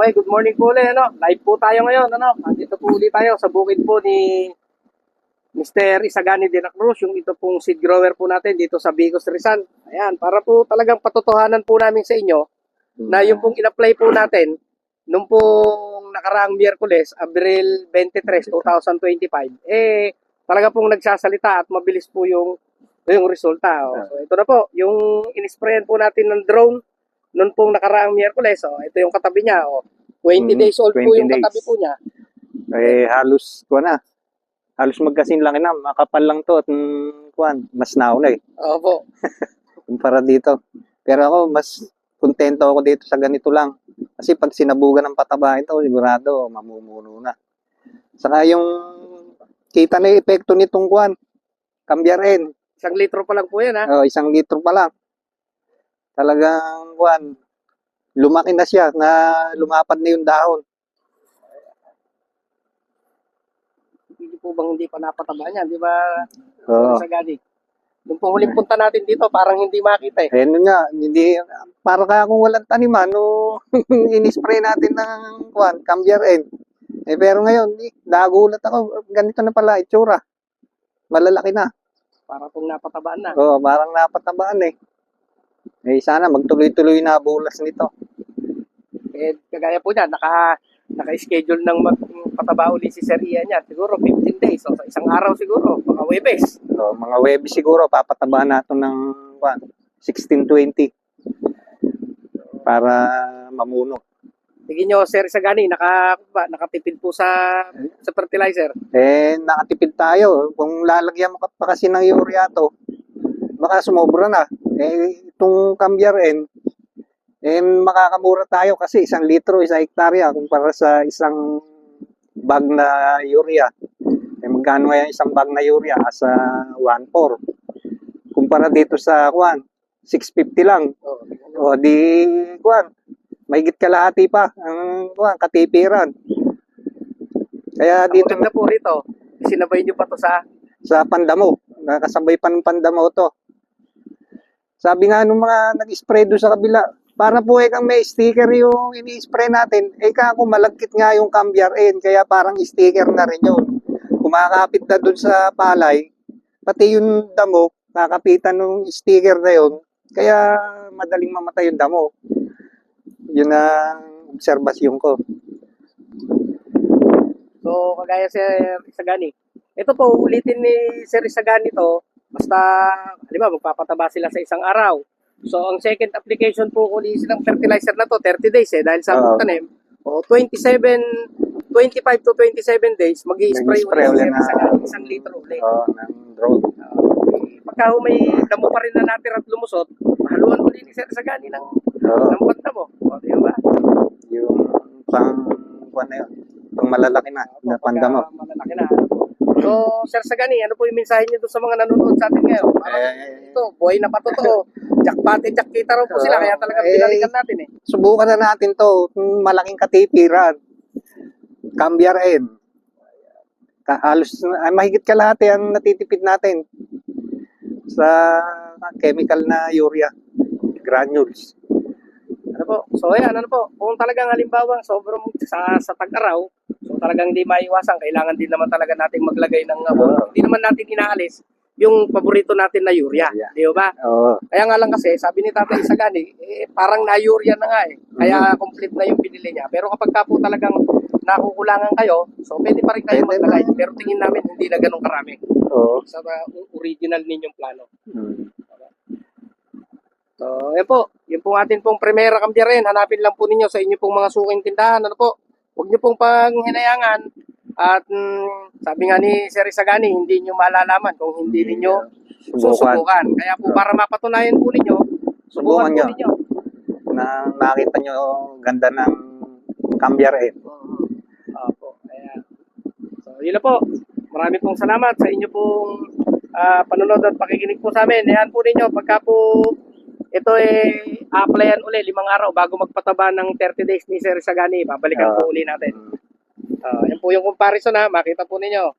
Okay, good morning po ulit. Ano? Live po tayo ngayon. Ano? Andito po ulit tayo sa bukid po ni Mr. Isagani de la Cruz, yung ito pong seed grower po natin dito sa Bicos Rizal. Ayan, para po talagang patotohanan po namin sa inyo na yung pong in-apply po natin nung pong nakaraang Miyerkules, Abril 23, 2025, eh talaga pong nagsasalita at mabilis po yung yung resulta. Oh. So ito na po, yung in-sprayan po natin ng drone noon pong nakaraang Miyerkules, oh, ito yung katabi niya, oh. 20 Mhm, days old po 20 yung days. katabi po niya. Eh, halos, kuha na. Halos magkasin lang na. Makapal lang to at mm, kuhan, mas nauna eh. Opo. Kumpara dito. Pero ako, mas kontento ako dito sa ganito lang. Kasi pag sinabugan ng pataba ito, sigurado, mamumuno na. Saka yung kita na yung epekto nitong kuhan. Kambiyarin. Isang litro pa lang po yan, ha? Oh, isang litro pa lang. Talagang kuhan. Lumaki na siya na lumapad na yung dahon. Hindi po bang hindi pa napataba niyan, di ba? Oo. Sa gani. Nung pong huling punta natin dito, parang hindi makita eh. Ayun nga, hindi, para kaya kung walang taniman, no, in-spray natin ng kwan, cambiar end. Eh, pero ngayon, eh, nagulat ako, ganito na pala, itsura. Malalaki na. Para pong napatabaan na. Oo, parang napatabaan eh. Eh, sana magtuloy-tuloy na bulas nito. Eh, kagaya po niya, naka, naka-schedule ng magpataba uli si Sir Ian niya. Siguro 15 days. O sa isang araw siguro. Baka Webes. So, mga web siguro, papatabaan natin ng kwan, 1620 para mamuno. Tingin nyo, Sir Sagani, naka, ba, nakatipid po sa, sa fertilizer. Eh, nakatipid tayo. Kung lalagyan mo pa kasi ng urea to, baka sumobra na. Eh, itong cambiar N, eh, makakamura tayo kasi isang litro, isang hektarya kumpara sa isang bag na urea. Eh, magkano ngayon isang bag na urea? Sa 1.4. Kumpara dito sa, kuan, 650 lang. O, di, kuan, mahigit kalahati pa ang kuan, katipiran. Kaya dito dito na po rito. Sinabay nyo pa to sa sa pandamo. Nakasabay pa ng pandamo to. Sabi nga nung mga nag-spray doon sa kabila, para po eh kang may sticker yung ini-spray natin, eh kako malagkit nga yung cambiar N, kaya parang sticker na rin yun. Kumakapit na doon sa palay, pati yung damo, kakapitan ng sticker na yun, kaya madaling mamatay yung damo. Yun ang obserbasyon ko. So, kagaya Sir Isagani. Ito po, ulitin ni Sir Isagani to, basta, di ba, magpapataba sila sa isang araw. So, ang second application po uli silang fertilizer na to, 30 days eh, dahil sa Oo. tanim. O, 27, 25 to 27 days, mag spray Mag-i-spray ulit Isagani, isang litro ulit. Oh, ng drone. Okay. Pagka may damo pa rin na natin at lumusot, haluan ulit ni Sir Isagani ng, Oo. ng banta mo. O, di ba? yung pang kuan na yun, pang malalaki na, na pandamo. Pagka Malalaki na. So, Sir Sagani, ano po yung mensahe niyo doon sa mga nanonood sa atin ngayon? Parang Eh, ito, buhay na patotoo. Jackpot and jackita raw po sila, kaya talagang Eh, pinalikan natin eh. subukan na natin to, malaking katipiran. Cambiar. Ka- Halos, ay, mahigit kalahati ang natitipid natin sa chemical na urea granules. Ano po? So, ayan, ano po? Kung talagang halimbawa, sobrang sa, sa tag-araw, talagang hindi maiwasan, kailangan din naman talaga natin maglagay ng abono. Hindi naman natin inaalis yung paborito natin na urea. Urea. Di ba? Oo. Kaya nga lang kasi, sabi ni Tatay Sagani, eh, parang na-urea na nga eh. Kaya complete na yung binili niya. Pero kapag ka po talagang nakukulangan kayo, so pwede pa rin kayo maglagay. Pero tingin namin hindi na ganun karami Oo. sa uh, original ninyong plano. Mm. So, yan po. Yun po atin pong primera kambiyarin. Hanapin lang po ninyo sa inyo pong mga suking tindahan. Ano po? Huwag nyo pong panghinayangan. At mm, sabi nga ni Sir Isagani, hindi nyo malalaman kung hindi Subukan susubukan. Kaya po para mapatunayan po ninyo, subukan Subukan nyo. ninyo. na makita nyo ganda ng Cambiar N. Opo. Ayan. So, yun na po. Marami pong salamat sa inyo pong ah, panonood at pakikinig po sa amin. Ayan po ninyo, pagka po ito eh, applyan uli, limang araw bago magpataba ng 30 days ni Sir Sagani. Babalikan Ah. po uli natin. Ah, yan po yung comparison ha, makita po ninyo.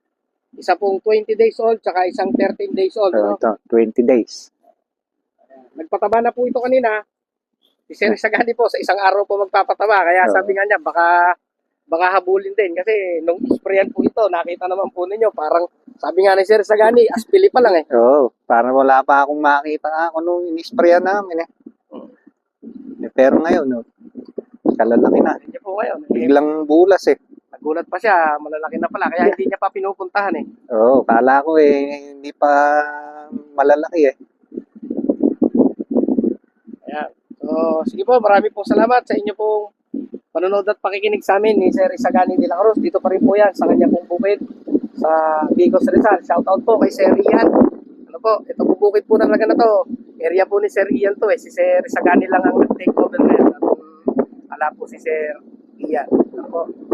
Isa pong 20 days old, tsaka isang 13 days old. So, no? ito, 20 days. Nagpataba na po ito kanina. Si Sir Sagani po, sa isang araw po magpapataba. Kaya Oo. sabi nga niya, baka baka habulin din. Kasi nung sprayan po ito, nakita naman po ninyo, parang sabi nga ni Sir Sagani, aspili pa lang eh. Oo, para wala pa akong makita ako nung inisprayan namin eh. Pero ngayon, no, kalalaki na. Hindi po ngayon. Eh, Biglang bulas eh. nagulat pa siya, malalaki na pala. Kaya hindi niya pa pinupuntahan eh. Oo, kala ko eh, hindi pa malalaki eh. Ayan. So, sige po, marami pong salamat sa inyo pong panonood at pakikinig sa amin ni Sir Isagani de la Cruz. Dito pa rin po yan sa kanya pong bukid sa Bicos Rizal. Shout out po kay Sir Ian. Ano po, ito po bukid po talaga na to. Area po ni Sir Ian to eh. Si Sir Isagani lang ang take over ngayon. Ala po si Sir Ian. Po.